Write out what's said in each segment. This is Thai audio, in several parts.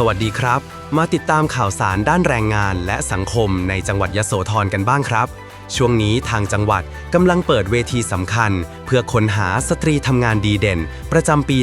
สวัสดีครับ มาติดตามข่าวสารด้านแรงงานและสังคมในจังหวัดยโสธรกันบ้างครับ ช่วงนี้ทางจังหวัดกำลังเปิดเวทีสำคัญ เพื่อค้นหาสตรีทำงานดีเด่น ประจำปี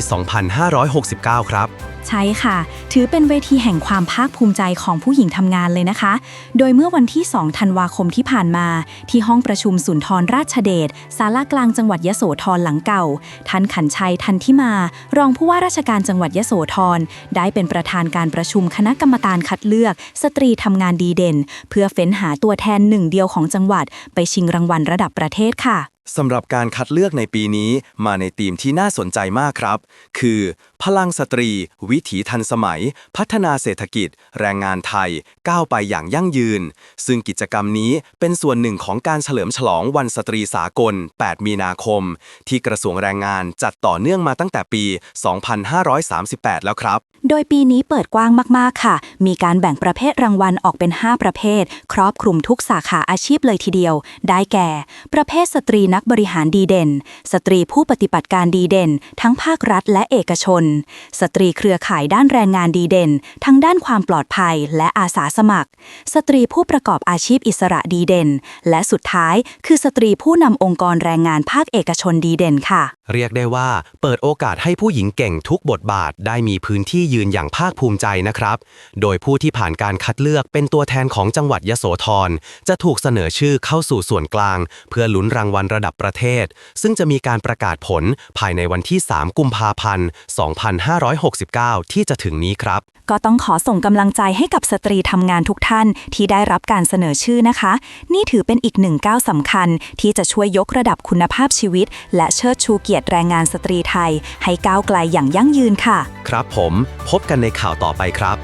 2569 ครับ ใช่ค่ะ ถือเป็นเวทีแห่งความภาคภูมิใจของผู้หญิงทำงานเลยนะคะ โดยเมื่อวันที่ 2 ธันวาคมที่ผ่านมา ที่ห้องประชุมสุนทรราชเดชศาลากลางจังหวัดยโสธรหลังเก่า ท่านขันชัยทันทิมา รองผู้ว่าราชการจังหวัดยโสธรได้เป็นประธานการประชุมคณะกรรมการคัดเลือก สตรีทำงานดีเด่น เพื่อเฟ้นหาตัวแทนหนึ่งเดียวของจังหวัด ไปชิงรางวัลระดับประเทศค่ะ สำหรับการคัดเลือกในปีนี้มาในธีมที่น่าสนใจมากครับ คือ พลังสตรี วิถีทันสมัย พัฒนาเศรษฐกิจ แรงงานไทย ก้าวไปอย่างยั่งยืน ซึ่งกิจกรรมนี้เป็นส่วนหนึ่งของการเฉลิมฉลองวันสตรีสากล 8 มีนาคม ที่กระทรวงแรงงานจัดต่อเนื่องมาตั้งแต่ปี 2538 แล้วครับ โดยปีนี้เปิดกว้างมาก ๆ ค่ะ มีการแบ่งประเภทรางวัลออกเป็น 5 ประเภท ครอบคลุมทุกสาขาอาชีพเลยทีเดียว ได้แก่ ประเภทสตรีนักบริหารดีเด่น สตรีผู้ปฏิบัติการดีเด่น ทั้งภาครัฐและเอกชน สตรีเครือข่ายด้านแรงงานดีเด่น ทั้งด้านความปลอดภัยและอาสาสมัคร สตรีผู้ประกอบอาชีพอิสระดีเด่น และสุดท้ายคือสตรีผู้นำองค์กรแรงงานภาคเอกชนดีเด่นค่ะ เรียกได้ว่า เปิดโอกาสให้ผู้หญิงเก่งทุกบทบาทได้มีพื้นที่ยืนอย่างภาคภูมิใจนะครับ โดยผู้ที่ผ่านการคัดเลือกเป็นตัวแทนของจังหวัดยโสธรจะถูกเสนอชื่อเข้าสู่ส่วนกลาง เพื่อลุ้นรางวัลระดับประเทศ ซึ่งจะมีการประกาศผลภายในวันที่ 3 กุมภาพันธ์ 2569 ที่จะถึงนี้ครับ ก็ต้องขอส่งกำลังใจให้กับสตรีทำงานทุกท่านที่ได้รับการเสนอชื่อนะคะ นี่ถือเป็นอีกหนึ่งก้าวสำคัญ ที่จะช่วยยกระดับคุณภาพชีวิต และเชิดชูเกียรติแรงงานสตรีไทย ให้ก้าวไกลอย่างยั่งยืนค่ะครับผม พบกันในข่าวต่อไปครับ